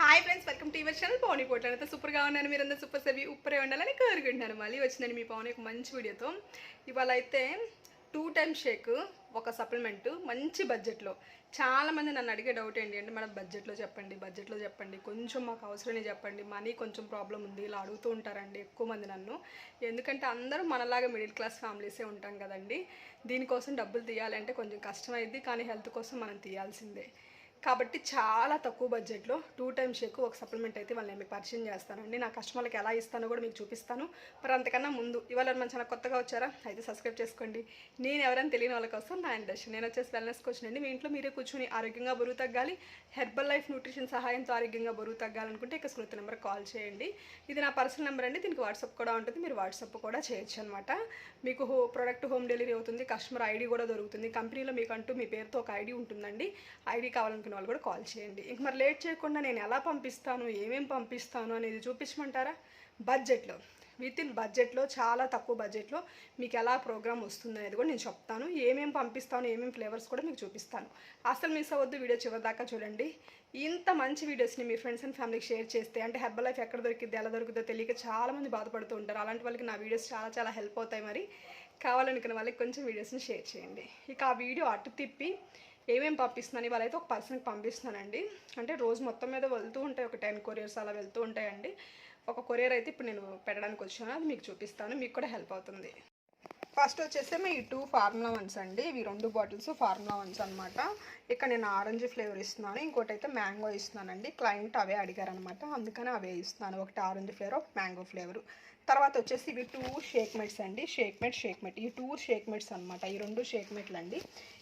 Hi friends welcome to your channel పవని పోట్లాడు అయితే సూపర్గా ఉన్నాను. మీరందరూ సూపర్ సవి ఉప్పరే ఉండాలని కోరుకుంటున్నాను. మళ్ళీ వచ్చిందని మీ పవన్ ఒక మంచి వీడియోతో ఇవాళ అయితే టూ టైమ్ షేక్ ఒక సప్లిమెంట్ మంచి బడ్జెట్లో చాలామంది నన్ను అడిగే డౌట్ ఏంటి అంటే మేడం బడ్జెట్లో చెప్పండి బడ్జెట్లో చెప్పండి. కొంచెం మాకు అవసరమే చెప్పండి. మనీ కొంచెం ప్రాబ్లం ఉంది. ఇలా అడుగుతూ ఉంటారండి ఎక్కువ మంది నన్ను. ఎందుకంటే అందరూ మనలాగా మిడిల్ క్లాస్ ఫ్యామిలీసే ఉంటాం కదండి. దీనికోసం డబ్బులు తీయాలంటే కొంచెం కష్టమైంది కానీ హెల్త్ కోసం మనం తీయాల్సిందే. కాబట్టి చాలా తక్కువ బడ్జెట్లో టూ టైమ్స్ ఎక్కువ ఒక సప్లిమెంట్ అయితే వాళ్ళని మీకు పరిచయం చేస్తానండి. నా కస్టమర్లకు ఎలా ఇస్తానో కూడా మీకు చూపిస్తాను. మరి అంతకన్నా ముందు ఇవాళ మన చాలా కొత్తగా వచ్చారా? అయితే సబ్స్క్రైబ్ చేసుకోండి. నేను ఎవరైనా తెలియని వాళ్ళ కోసం నా ఇండస్ట్రీ నేను వచ్చేసి వెల్నెస్ కోచ్ అండి. మీ ఇంట్లో మీరే కూర్చొని ఆరోగ్యంగా బరువు తగ్గాలి హెర్బల్ లైఫ్ న్యూట్రిషన్ సహాయంతో ఆరోగ్యంగా బరువు తగ్గాలనుకుంటే ఇక స్మృతి నెంబర్ కాల్ చేయండి. ఇది నా పర్సనల్ నెంబర్ అండి. దీనికి వాట్సాప్ కూడా ఉంటుంది. మీరు వాట్సాప్ కూడా చేయొచ్చు అనమాట మీకు హో ప్రోడక్ట్ హోమ్ డెలివరీ అవుతుంది కస్టమర్ ఐడి కూడా దొరుకుతుంది. కంపెనీలో మీకు అంటూ మీ పేరుతో ఒక ఐడి ఉంటుందండి. ఐడి కావాలనుకున్న వాళ్ళు కూడా కాల్ చేయండి. ఇంక మరి లేట్ చేయకుండా నేను ఎలా పంపిస్తాను ఏమేమి పంపిస్తాను అనేది చూపించమంటారా? బడ్జెట్లో. విత్ ఇన్ బడ్జెట్లో చాలా తక్కువ బడ్జెట్లో మీకు ఎలా ప్రోగ్రామ్ వస్తుంది అనేది కూడా నేను చెప్తాను. ఏమేమి పంపిస్తాను ఏమేమి ఫ్లేవర్స్ కూడా మీకు చూపిస్తాను. అసలు మిస్ అవ్వద్దు వీడియో చివరి దాకా చూడండి. ఇంత మంచి వీడియోస్ని మీ ఫ్రెండ్స్ అండ్ ఫ్యామిలీకి షేర్ చేస్తే అంటే హెర్బల్ లైఫ్ ఎక్కడ దొరికిద్ది ఎలా దొరుకుతుందో తెలియక చాలామంది బాధపడుతూ ఉంటారు. అలాంటి వాళ్ళకి నా వీడియోస్ చాలా చాలా హెల్ప్ అవుతాయి మరి. కావాలనుకున్న వాళ్ళకి కొంచెం వీడియోస్ని షేర్ చేయండి. ఇక ఆ వీడియో అటు తిప్పి ఏమేమి పంపిస్తున్నాను? ఇవాళ అయితే ఒక పర్సన్కి పంపిస్తున్నానండి. అంటే రోజు మొత్తం మీద వెళ్తూ ఉంటాయి. ఒక టెన్ కొరియర్స్ అలా వెళ్తూ ఉంటాయండి. ఒక కొరియర్ అయితే ఇప్పుడు నేను పెట్టడానికి వచ్చాను. అది మీకు చూపిస్తాను. మీకు కూడా హెల్ప్ అవుతుంది. ఫస్ట్ వచ్చేసి మీ టూ ఫార్ములా వన్స్ అండి. ఇవి రెండు బాటిల్స్ ఫార్ములా వన్స్ అనమాట ఇక్కడ నేను ఆరెంజ్ ఫ్లేవర్ ఇస్తున్నాను. ఇంకోటి అయితే మ్యాంగో ఇస్తున్నానండి. క్లయింట్ అవే అడిగారనమాట అందుకని అవే ఇస్తున్నాను. ఒకటి ఆరెంజ్ ఫ్లేవర్ ఒక మ్యాంగో ఫ్లేవర్. తర్వాత వచ్చేసి ఇవి టూ షేక్మెట్స్ అండి. షేక్మెట్ షేక్మెట్ ఈ టూ షేక్మెట్స్ అనమాట ఈ రెండు షేక్మెట్లు అండి.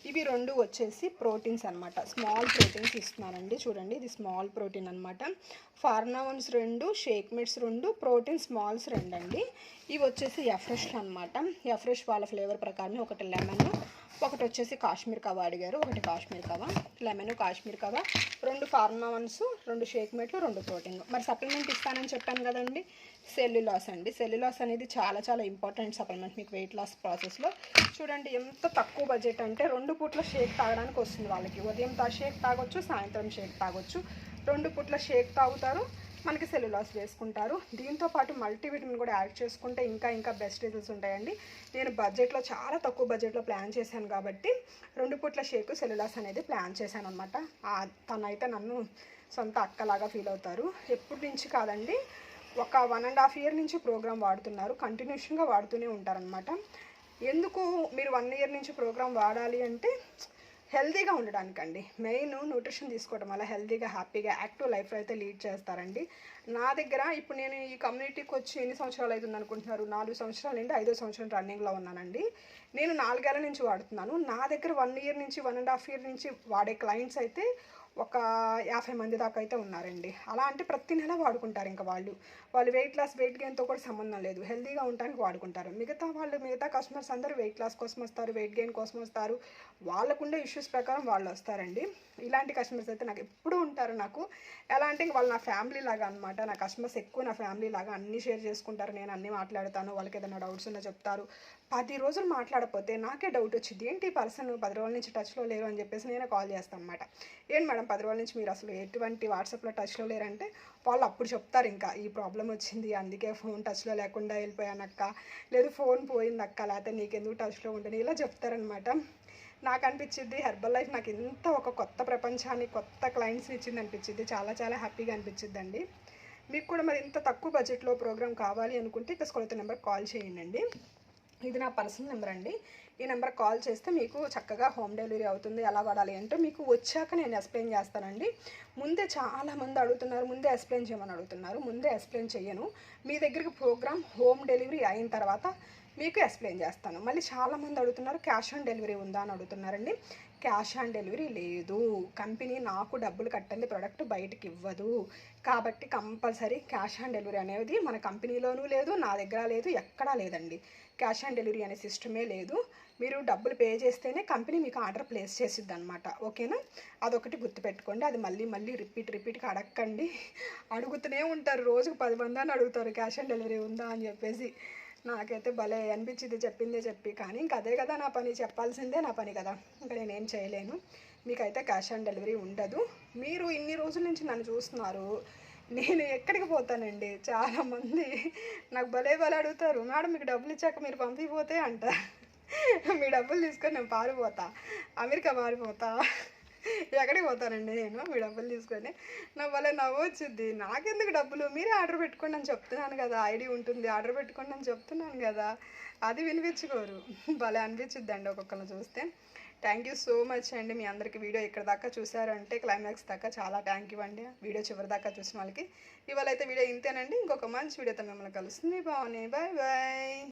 ఇవి రెండు వచ్చేసి ప్రోటీన్స్ అనమాట స్మాల్ ప్రోటీన్స్ ఇస్తున్నానండి చూడండి ఇది స్మాల్ ప్రోటీన్ అనమాట ఫార్నావన్స్ రెండు షేక్మెట్స్ రెండు ప్రోటీన్ స్మాల్స్ రెండు అండి ఇవి వచ్చేసి ఎఫ్రెష్ అనమాట ఎఫ్రెష్ వాళ్ళ ఫ్లేవర్ ప్రకారం ఒకటి లెమన్ ఒకటి వచ్చేసి కాశ్మీర్ కవా అడిగారు. ఒకటి కాశ్మీర్ కవా లెమన్ కాశ్మీర్ కవా రెండు ఫార్మావన్స్ రెండు షేక్ మెట్లు రెండు ప్రోటీన్ మరి సప్లిమెంట్ ఇస్తానని చెప్పాను కదండి. సెల్యులాస్ అండి. సెల్యులాస్ అనేది చాలా చాలా ఇంపార్టెంట్ సప్లిమెంట్ మీకు వెయిట్ లాస్ ప్రాసెస్లో. చూడండి ఎంత తక్కువ బడ్జెట్ అంటే రెండు పూట్ల షేక్ తాగడానికి వస్తుంది వాళ్ళకి. ఉదయం తా షేక్ తాగొచ్చు సాయంత్రం షేక్ తాగొచ్చు. రెండు పూట్ల షేక్ తాగుతారు. మనకి సెల్యులాస్ వేసుకుంటారు దీంతో పాటు మల్టీవిటమిన్ కూడా యాడ్ చేసుకుంటే ఇంకా ఇంకా బెస్ట్ రిజల్ట్స్ ఉంటాయండి. నేను బడ్జెట్లో చాలా తక్కువ బడ్జెట్లో ప్లాన్ చేశాను కాబట్టి రెండు పూట్ల షేక్ సెల్యులాస్ అనేది ప్లాన్ చేశాను అనమాట తనైతే నన్ను సొంత అక్కలాగా ఫీల్ అవుతారు. ఎప్పటి నుంచి కాదండి ఒక వన్ అండ్ హాఫ్ ఇయర్ నుంచి ప్రోగ్రామ్ వాడుతున్నారు. కంటిన్యూషన్గా వాడుతూనే ఉంటారనమాట ఎందుకు మీరు వన్ ఇయర్ నుంచి ప్రోగ్రామ్ వాడాలి అంటే హెల్తీగా ఉండడానికండి. మెయిన్ న్యూట్రిషన్ తీసుకోవడం వల్ల హెల్తీగా హ్యాపీగా యాక్టివ్ లైఫ్ అయితే లీడ్ చేస్తారండి. నా దగ్గర ఇప్పుడు నేను ఈ కమ్యూనిటీకి వచ్చి ఎన్ని సంవత్సరాలు అవుతుంది అనుకుంటున్నారు? నాలుగు సంవత్సరాల నుండి ఐదో సంవత్సరం రన్నింగ్లో ఉన్నానండి. నేను నాలుగేళ్ళ నుంచి వాడుతున్నాను. నా దగ్గర వన్ ఇయర్ నుంచి వన్ అండ్ హాఫ్ ఇయర్ నుంచి వాడే క్లయింట్స్ అయితే ఒక యాభై మంది దాకా అయితే ఉన్నారండి. అలా అంటే ప్రతి నెల వాడుకుంటారు ఇంకా వాళ్ళు. వాళ్ళు వెయిట్ లాస్ వెయిట్ గెయిన్తో కూడా సంబంధం లేదు. హెల్దీగా ఉండడానికి వాడుకుంటారు. మిగతా వాళ్ళు మిగతా కస్టమర్స్ అందరూ వెయిట్ లాస్ కోసం వస్తారు వెయిట్ గెయిన్ కోసం వస్తారు. వాళ్ళకుండే ఇష్యూస్ ప్రకారం వాళ్ళు వస్తారండి. ఇలాంటి కస్టమర్స్ అయితే నాకు ఎప్పుడూ ఉంటారు నాకు. ఎలా అంటే వాళ్ళు నా ఫ్యామిలీ లాగా అనమాట నా కస్టమర్స్ ఎక్కువ నా ఫ్యామిలీ లాగా అన్నీ షేర్ చేసుకుంటారు. నేను అన్నీ మాట్లాడతాను. వాళ్ళకి ఏదైనా డౌట్స్ ఉన్నా చెప్తారు. పది రోజులు మాట్లాడకపోతే నాకే డౌట్ వచ్చింది ఏంటి పర్సన్ పది రోజుల నుంచి టచ్లో లేరు అని చెప్పేసి నేను కాల్ చేస్తాను అనమాట ఏంటి మేడం? పది రోజుల నుంచి మీరు అసలు ఎటువంటి వాట్సాప్లో టచ్లో లేరంటే వాళ్ళు అప్పుడు చెప్తారు ఇంకా ఈ ప్రాబ్లం వచ్చింది అందుకే ఫోన్ టచ్లో లేకుండా వెళ్ళిపోయానక్క లేదు ఫోన్ పోయిందక్క లేకపోతే నీకెందుకు టచ్లో ఉండని ఇలా చెప్తారనమాట నాకు అనిపించింది హెర్బల్ లైఫ్ నాకు ఇంత ఒక కొత్త ప్రపంచాన్ని కొత్త క్లయింట్స్ని ఇచ్చింది అనిపించింది చాలా చాలా హ్యాపీగా అనిపించింది అండి మీకు కూడా మరి ఇంత తక్కువ బడ్జెట్లో ప్రోగ్రామ్ కావాలి అనుకుంటే ఇక స్కొలత నెంబర్ కాల్ చేయండి ఇది నా పర్సనల్ నెంబర్ అండి. ఈ నెంబర్ కాల్ చేస్తే మీకు చక్కగా హోమ్ డెలివరీ అవుతుంది ఎలా వాడాలి ఏంటో మీకు వచ్చాక నేను ఎక్స్ప్లెయిన్ చేస్తానండి. ముందే చాలా మంది అడుగుతున్నారు ముందే ఎక్స్ప్లెయిన్ చేయమని అడుగుతున్నారు ముందే ఎక్స్ప్లెయిన్ చేయను మీ దగ్గరికి ప్రోగ్రామ్ హోమ్ డెలివరీ అయిన తర్వాత మీకు ఎక్స్ప్లెయిన్ చేస్తాను. మళ్ళీ చాలామంది అడుగుతున్నారు క్యాష్ ఆన్ డెలివరీ ఉందా? అని అడుగుతున్నారండి. క్యాష్ ఆన్ డెలివరీ లేదు. కంపెనీ నాకు డబ్బులు కట్టండి ప్రోడక్ట్ బయటకి ఇవ్వదు. కాబట్టి కంపల్సరీ క్యాష్ ఆన్ డెలివరీ అనేది మన కంపెనీలోనూ లేదు నా దగ్గర లేదు ఎక్కడా లేదండి. క్యాష్ ఆన్ డెలివరీ అనే సిస్టమే లేదు. మీరు డబ్బులు పే చేస్తేనే కంపెనీ మీకు ఆర్డర్ ప్లేస్ చేసిద్ది అనమాట ఓకేనా? అదొకటి గుర్తుపెట్టుకోండి. అది మళ్ళీ మళ్ళీ రిపీట్ రిపీట్గా అడగండి అడుగుతూనే ఉంటారు. రోజుకు పది మంది అని అడుగుతారు క్యాష్ ఆన్ డెలివరీ ఉందా? అని చెప్పేసి. నాకైతే భలే అనిపించింది చెప్పిందే చెప్పి. కానీ ఇంక అదే కదా నా పని చెప్పాల్సిందే నా పని కదా. ఇంకా నేనేం చేయలేను. మీకైతే క్యాష్ ఆన్ డెలివరీ ఉండదు. మీరు ఇన్ని రోజుల నుంచి నన్ను చూస్తున్నారు. నేను ఎక్కడికి పోతానండి? చాలామంది నాకు భలే భలే అడుగుతారు. మేడం మీకు డబ్బులు ఇచ్చాక మీరు పంపిపోతే అంట. మీ డబ్బులు తీసుకొని నేను పారిపోతా. అమెరికా పారిపోతా. ఎక్కడికి పోతానండి నేను? మీ డబ్బులు తీసుకొని. నా వల్ల నవ్వొచ్చుద్ది. నాకెందుకు డబ్బులు? మీరే ఆర్డర్ పెట్టుకోండి అని చెప్తున్నాను కదా. ఐడి ఉంటుంది. ఆర్డర్ పెట్టుకోండి అని చెప్తున్నాను కదా. అది వినిపించుకోరు. భలే అనిపించిద్ది అండి ఒక్కొక్కరిని చూస్తే. థ్యాంక్ యూ సో మచ్ అండి మీ అందరికీ. వీడియో ఇక్కడ దాకా చూసారంటే క్లైమాక్స్ దాకా చాలా థ్యాంక్ యూ అండి. వీడియో చివరి దాకా చూసిన వాళ్ళకి. ఇవాళ అయితే వీడియో ఇంతేనండి. ఇంకొక మంచి వీడియోతో మిమ్మల్ని కలుస్తుంది. బాగున్నాయి. Bye bye